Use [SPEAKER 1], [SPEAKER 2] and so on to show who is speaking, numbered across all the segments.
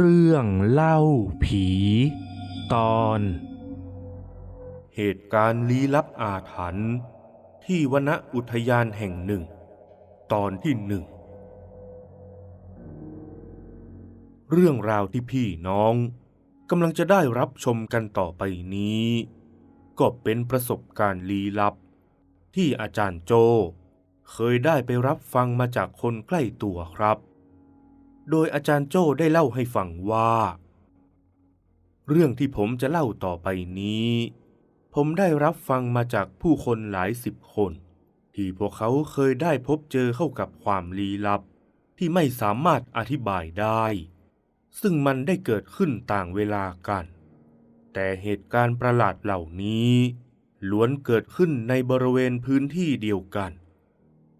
[SPEAKER 1] เรื่องเล่าผี ตอน
[SPEAKER 2] เหตุการณ์ลี้ลับอาถรรพ์ที่วนอุทยานแห่งหนึ่ง ตอนที่หนึ่ง เรื่องราวที่พี่น้องกำลังจะได้รับชมกันต่อไปนี้ ก็เป็นประสบการณ์ลี้ลับ ที่อาจารย์โจ เคยได้ไปรับฟังมาจากคนใกล้ตัวครับ โดยอาจารย์โจ้ได้เล่าให้ฟังว่า เรื่องที่ผมจะเล่าต่อไปนี้ ผมได้รับฟังมาจากผู้คนหลายสิบคน ที่พวกเขาเคยได้พบเจอเข้ากับความลี้ลับ ที่ไม่สามารถอธิบายได้ ซึ่งมันได้เกิดขึ้นต่างเวลากัน แต่เหตุการณ์ประหลาดเหล่านี้ ล้วนเกิดขึ้นในบริเวณพื้นที่เดียวกัน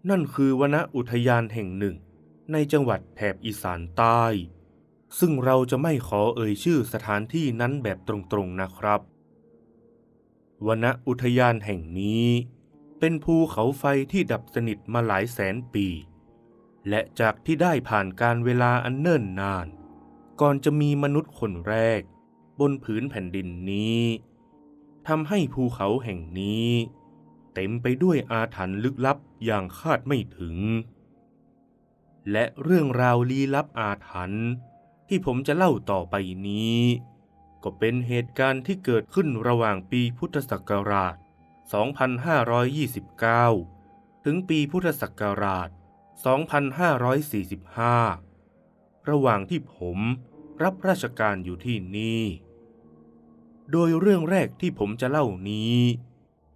[SPEAKER 2] นั่นคือวนอุทยานแห่งหนึ่ง ในจังหวัดแถบอีสานใต้ ซึ่งเราจะไม่ขอเอ่ยชื่อสถานที่นั้นแบบตรงๆนะครับวนอุทยานแห่งนี้ เป็นภูเขาไฟที่ดับสนิทมาหลายแสนปี และจากที่ได้ผ่านการเวลาอันเนิ่นนาน ก่อนจะมีมนุษย์คนแรก บนผืนแผ่นดินนี้ทำให้ภูเขาแห่งนี้ เต็มไปด้วยอาถรรพ์ลึกลับอย่างคาดไม่ถึง และเรื่องราวลี้ลับอาถรรพ์ที่ผมจะเล่าต่อไปนี้ ก็เป็นเหตุการณ์ที่เกิดขึ้นระหว่างปีพุทธศักราช 2529 ถึงปีพุทธศักราช 2545 ระหว่างที่ผมรับราชการอยู่ที่นี่ โดยเรื่องแรกที่ผมจะเล่านี้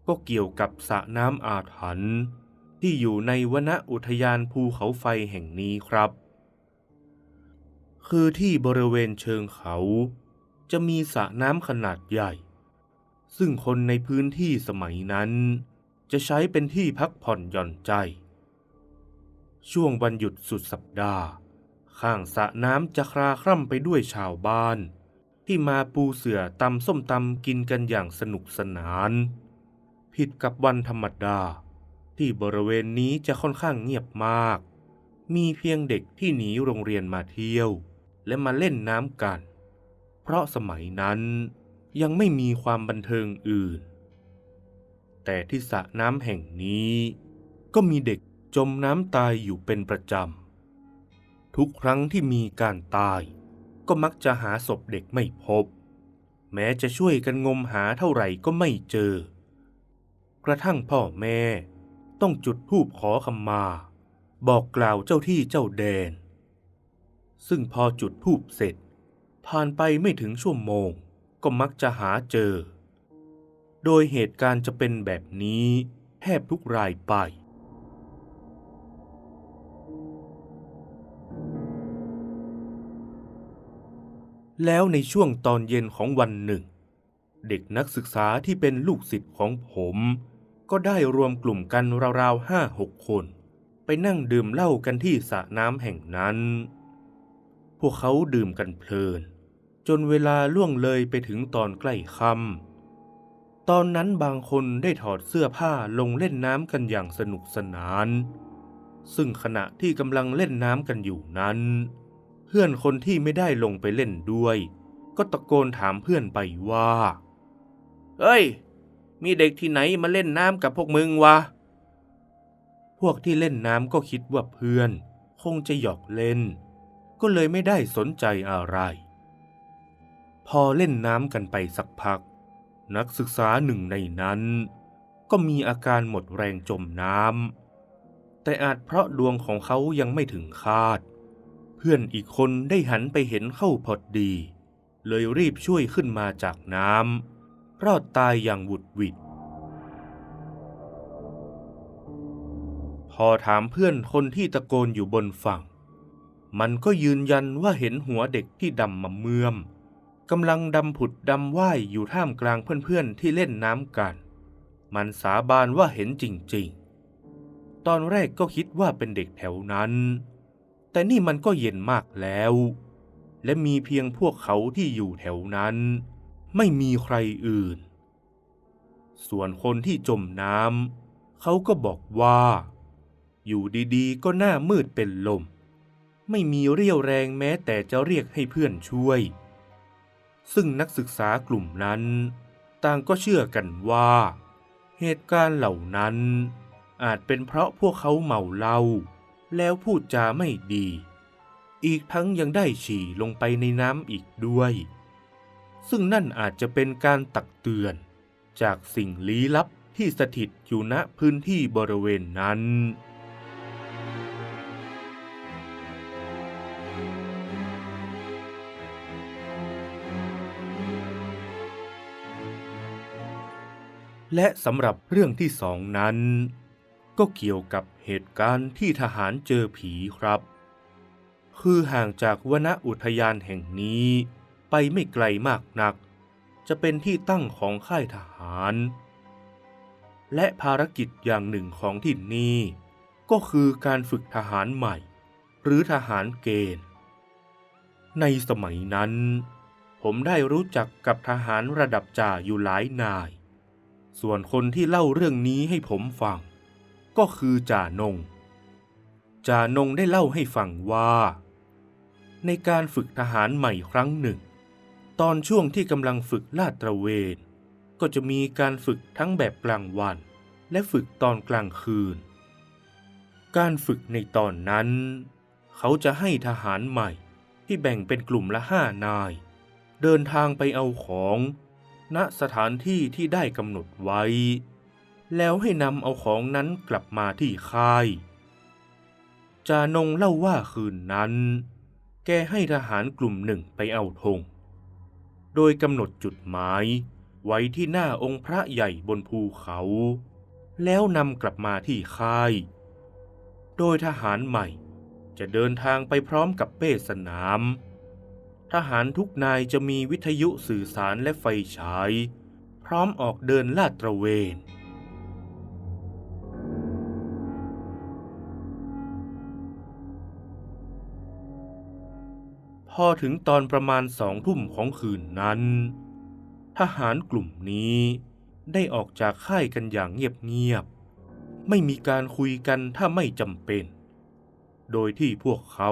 [SPEAKER 2] ก็เกี่ยวกับสระน้ำอาถรรพ์ ที่อยู่ในวนอุทยานภูเขาไฟแห่งนี้ครับ คือที่บริเวณเชิงเขา จะมีสระน้ำขนาดใหญ่ ซึ่งคนในพื้นที่สมัยนั้น จะใช้เป็นที่พักผ่อนหย่อนใจ ช่วงวันหยุดสุดสัปดาห์ ข้างสระน้ำจะคลาคร่ำไปด้วยชาวบ้าน ที่มาปูเสื่อตำส้มตำกินกันอย่างสนุกสนาน ผิดกับวันธรรมดา ที่บริเวณนี้จะค่อนข้างเงียบมาก มีเพียงเด็กที่หนีโรงเรียนมาเที่ยว และมาเล่นน้ำกัน เพราะสมัยนั้นยังไม่มีความบันเทิงอื่น แต่ที่สระน้ำแห่งนี้ ก็มีเด็กจมน้ำตายอยู่เป็นประจำ ทุกครั้งที่มีการตาย ก็มักจะหาศพเด็กไม่พบ แม้จะช่วยกันงมหาเท่าไหร่ก็ไม่เจอ กระทั่งพ่อแม่ ต้องจุดธูปขอขมา บอกกล่าวเจ้าที่เจ้าแดน ซึ่งพอจุดธูปเสร็จ ผ่านไปไม่ถึงชั่วโมงก็มักจะหาเจอ โดยเหตุการณ์จะเป็นแบบนี้แทบทุกรายไป แล้วในช่วงตอนเย็นของวันหนึ่ง เด็กนักศึกษาที่เป็นลูกศิษย์ของผม ก็ได้รวมกลุ่มกันราวๆห้าหกคน ไปนั่งดื่มเหล้ากันที่สระน้ำแห่งนั้น พวกเขาดื่มกันเพลิน จนเวลาล่วงเลยไปถึงตอนใกล้ค่ำตอนนั้นบางคนได้ถอดเสื้อผ้าลงเล่นน้ำกันอย่างสนุกสนาน ซึ่งขณะที่กำลังเล่นน้ำกันอยู่นั้น เพื่อนคนที่ไม่ได้ลงไปเล่นด้วย ก็ตะโกนถามเพื่อนไปว่า เฮ้ย มีเด็กที่ไหนมาเล่นน้ำกับพวกมึงวะ พวกที่เล่นน้ำก็คิดว่าเพื่อน คงจะหยอกเล่น ก็เลยไม่ได้สนใจอะไร พอเล่นน้ำกันไปสักพัก นักศึกษาหนึ่งในนั้น ก็มีอาการหมดแรงจมน้ำ แต่อาจเพราะดวงของเขายังไม่ถึงคาด เพื่อนอีกคนได้หันไปเห็นเข้าพอดี เลยรีบช่วยขึ้นมาจากน้ำ รอดตายอย่างหวุดหวิดพอถามเพื่อนคนที่ตะโกนอยู่บนฝั่ง มันก็ยืนยันว่าเห็นหัวเด็กที่ดำมาเมื่อมกำลังดำผุดดำว่ายอยู่ท่ามกลางเพื่อนๆที่เล่นน้ำกัน มันสาบานว่าเห็นจริงๆ ตอนแรกก็คิดว่าเป็นเด็กแถวนั้น แต่นี่มันก็เย็นมากแล้ว และมีเพียงพวกเขาที่อยู่แถวนั้น ไม่มีใครอื่น ส่วนคนที่จมน้ำเขาก็บอกว่า อยู่ดีๆ ก็หน้ามืดเป็นลม ไม่มีเรี่ยวแรงแม้แต่จะเรียกให้เพื่อนช่วย ซึ่งนักศึกษากลุ่มนั้น ต่างก็เชื่อกันว่า เหตุการณ์เหล่านั้น อาจเป็นเพราะพวกเขาเมาเหล้าแล้วพูดจาไม่ดี อีกทั้งยังได้ฉี่ลงไปในน้ำอีกด้วย ซึ่งนั่นอาจจะเป็นการตักเตือน จากสิ่งลี้ลับที่สถิตอยู่ณพื้นที่บริเวณนั้น และสำหรับเรื่องที่สองนั้น ก็เกี่ยวกับเหตุการณ์ที่ทหารเจอผีครับ คือห่างจากวนอุทยานแห่งนี้ ไปไม่ไกลมากนัก จะเป็นที่ตั้งของค่ายทหาร และภารกิจอย่างหนึ่งของที่นี่ก็คือการฝึกทหารใหม่ หรือทหารเกณฑ์ ในสมัยนั้น ผมได้รู้จักกับทหารระดับจ่าอยู่หลายนาย ส่วนคนที่เล่าเรื่องนี้ให้ผมฟัง ก็คือจ่านงจ่านงได้เล่าให้ฟังว่า ในการฝึกทหารใหม่ครั้งหนึ่ง ตอนช่วงที่กำลังฝึกลาดตระเวน ก็จะมีการฝึกทั้งแบบกลางวัน และฝึกตอนกลางคืน การฝึกในตอนนั้น เขาจะให้ทหารใหม่ที่แบ่งเป็นกลุ่มละห้านาย เดินทางไปเอาของณสถานที่ที่ได้กำหนดไว้ แล้วให้นำเอาของนั้นกลับมาที่ค่าย จานงเล่าว่าคืนนั้น แกให้ทหารกลุ่มหนึ่งไปเอาธง โดยกำหนดจุดหมาย ไว้ที่หน้าองค์พระใหญ่บนภูเขา แล้วนำกลับมาที่ค่าย โดยทหารใหม่จะเดินทางไปพร้อมกับเป้สนาม ทหารทุกนายจะมีวิทยุสื่อสารและไฟฉาย พร้อมออกเดินลาดตระเวน อถึงตอนประมาณสองทุ่มของคืนนั้น ทหารกลุ่มนี้ได้ออกจากค่ายกันอย่างเงียบๆ ไม่มีการคุยกันถ้าไม่จำเป็น โดยที่พวกเขา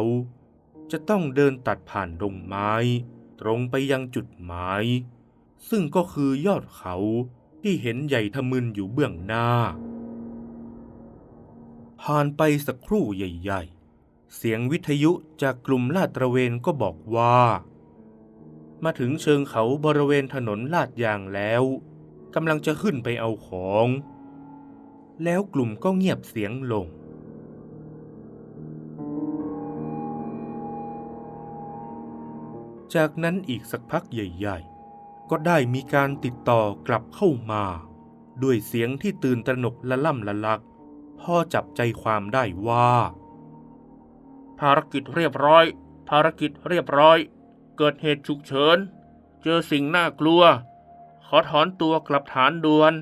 [SPEAKER 2] จะต้องเดินตัดผ่านดงไม้ ตรงไปยังจุดหมาย ซึ่งก็คือยอดเขาที่เห็นใหญ่ทะมึนอยู่เบื้องหน้า ผ่านไปสักครู่ใหญ่ ๆ เสียงวิทยุจากกลุ่มลาดตระเวนก็บอกว่า มาถึงเชิงเขาบริเวณถนนลาดยางแล้วกำลังจะขึ้นไปเอาของ แล้วกลุ่มก็เงียบเสียงลง จากนั้นอีกสักพักใหญ่ ๆ ก็ได้มีการติดต่อกลับเข้ามา ด้วยเสียงที่ตื่นตระหนกละล่ำละลัก พ่อจับใจความได้ว่า ภารกิจเรียบร้อย ภารกิจเรียบร้อย เกิดเหตุฉุกเฉิน เจอสิ่งน่ากลัว ขอถอนตัวกลับฐานด่วน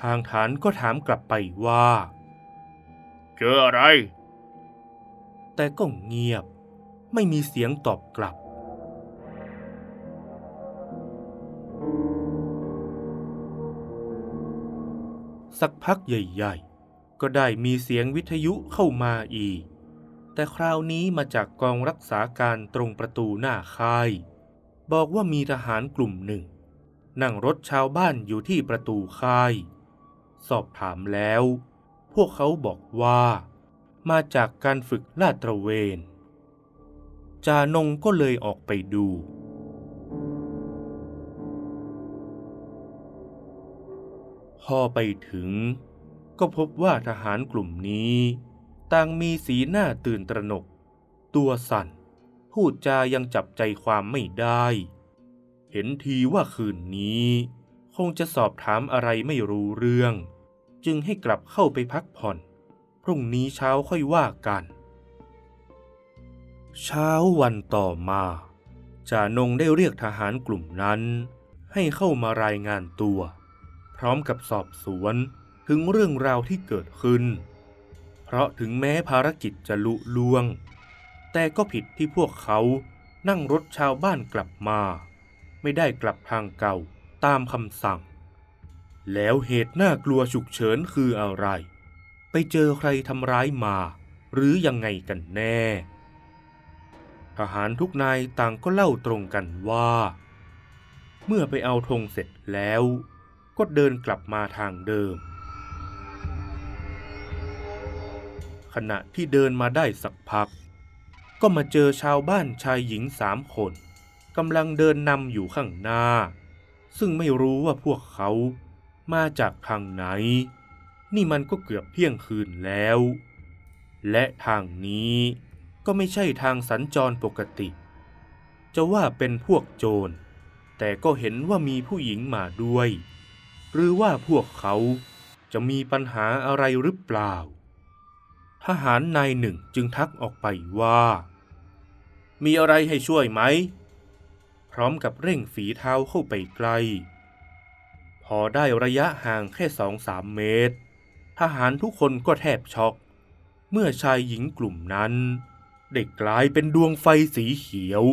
[SPEAKER 2] ทางฐานก็ถามกลับไปว่า เจออะไร แต่ก็เงียบ ไม่มีเสียงตอบกลับสักพักใหญ่ ๆ ก็ได้มีเสียงวิทยุเข้ามาอีก แต่คราวนี้มาจากกองรักษาการตรงประตูหน้าค่าย บอกว่ามีทหารกลุ่มหนึ่ง นั่งรถชาวบ้านอยู่ที่ประตูค่าย สอบถามแล้ว พวกเขาบอกว่า มาจากการฝึกลาดตระเวน จานงก็เลยออกไปดู พอไปถึง ก็พบว่าทหารกลุ่มนี้ ต่างมีสีหน้าตื่นตระหนก ตัวสั่น พูดจายังจับใจความไม่ได้ เห็นทีว่าคืนนี้ คงจะสอบถามอะไรไม่รู้เรื่อง จึงให้กลับเข้าไปพักผ่อน พรุ่งนี้เช้าค่อยว่ากัน เช้าวันต่อมาจ่านงได้เรียกทหารกลุ่มนั้น ให้เข้ามารายงานตัว พร้อมกับสอบสวนถึงเรื่องราวที่เกิดขึ้น เพราะถึงแม้ภารกิจจะลุล่วง แต่ก็ผิดที่พวกเขานั่งรถชาวบ้านกลับมา ไม่ได้กลับทางเก่าตามคำสั่ง แล้วเหตุน่ากลัวฉุกเฉินคืออะไร ไปเจอใครทำร้ายมา หรือยังไงกันแน่ ทหารทุกนายต่างก็เล่าตรงกันว่า เมื่อไปเอาธงเสร็จแล้ว ก็เดินกลับมาทางเดิม ขณะที่เดินมาได้สักพัก ก็มาเจอชาวบ้านชายหญิงสามคนกำลังเดินนำอยู่ข้างหน้า ซึ่งไม่รู้ว่าพวกเขามาจากทางไหน นี่มันก็เกือบเที่ยงคืนแล้ว และทางนี้ก็ไม่ใช่ทางสัญจรปกติ จะว่าเป็นพวกโจร แต่ก็เห็นว่ามีผู้หญิงมาด้วย หรือว่าพวกเขาจะมีปัญหาอะไรหรือเปล่า ทหารนายหนึ่งจึงทักออกไปว่า มีอะไรให้ช่วยไหม พร้อมกับเร่งฝีเท้าเข้าไปใกล้ พอได้ระยะห่างแค่สองสามเมตร ทหารทุกคนก็แทบช็อก เมื่อชายหญิงกลุ่มนั้นได้กลายเป็นดวงไฟสีเขียว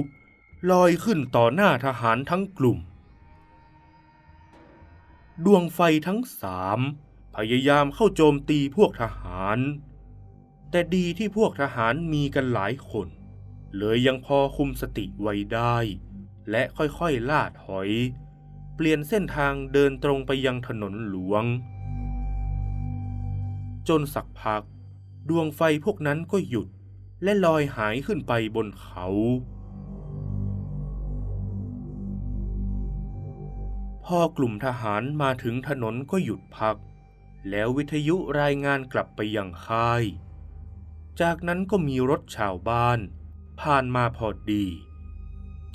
[SPEAKER 2] ลอยขึ้นต่อหน้าทหารทั้งกลุ่ม ดวงไฟทั้งสามพยายามเข้าโจมตีพวกทหาร แต่ดีที่พวกทหารมีกันหลายคน เลยยังพอคุมสติไว้ได้ และค่อยๆล่าถอย เปลี่ยนเส้นทางเดินตรงไปยังถนนหลวง จนสักพัก ดวงไฟพวกนั้นก็หยุด และลอยหายขึ้นไปบนเขา พอกลุ่มทหารมาถึงถนนก็หยุดพัก แล้ววิทยุรายงานกลับไปยังค่าย จากนั้นก็มีรถชาวบ้าน ผ่านมาพอดี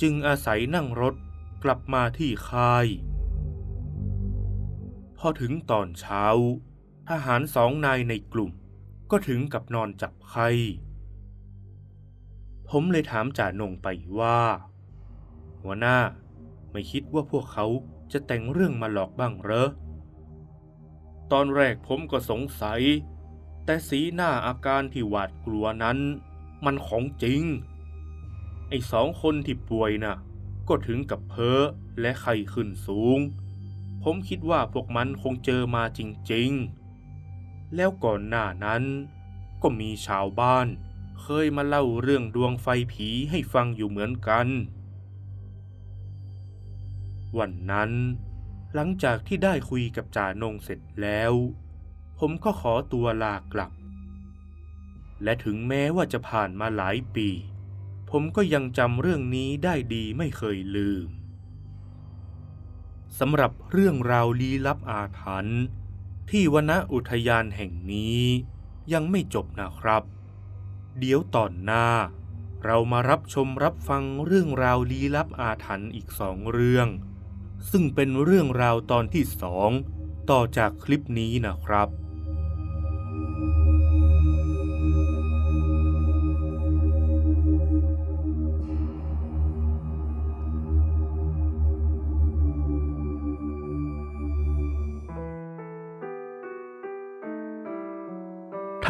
[SPEAKER 2] จึงอาศัยนั่งรถกลับมาที่ค่าย พอถึงตอนเช้า ทหารสองนายในกลุ่มก็ถึงกับนอนจับไข้ ผมเลยถามจ่านงไปว่า หัวหน้าไม่คิดว่าพวกเขาจะแต่งเรื่องมาหลอกบ้างเหรอ ตอนแรกผมก็สงสัย แต่สีหน้าอาการที่หวาดกลัวนั้น มันของจริง ไอ้สองคนที่ป่วยน่ะ ก็ถึงกับเพ้อและไข้ขึ้นสูง ผมคิดว่าพวกมันคงเจอมาจริงๆ แล้วก่อนหน้านั้น ก็มีชาวบ้าน เคยมาเล่าเรื่องดวงไฟผีให้ฟังอยู่เหมือนกัน วันนั้น หลังจากที่ได้คุยกับจ่านงเสร็จแล้ว ผมก็ขอตัวลากลับ และถึงแม้ว่าจะผ่านมาหลายปี ผมก็ยังจำเรื่องนี้ได้ดีไม่เคยลืมสำหรับเรื่องราวลี้ลับอาถรรพ์ที่วนอุทยานแห่งนี้ยังไม่จบนะครับ เดี๋ยวตอนหน้า เรามารับชมรับฟังเรื่องราวลี้ลับอาถรรพ์อีกสองเรื่อง ซึ่งเป็นเรื่องราวตอนที่สองต่อจากคลิปนี้นะครับ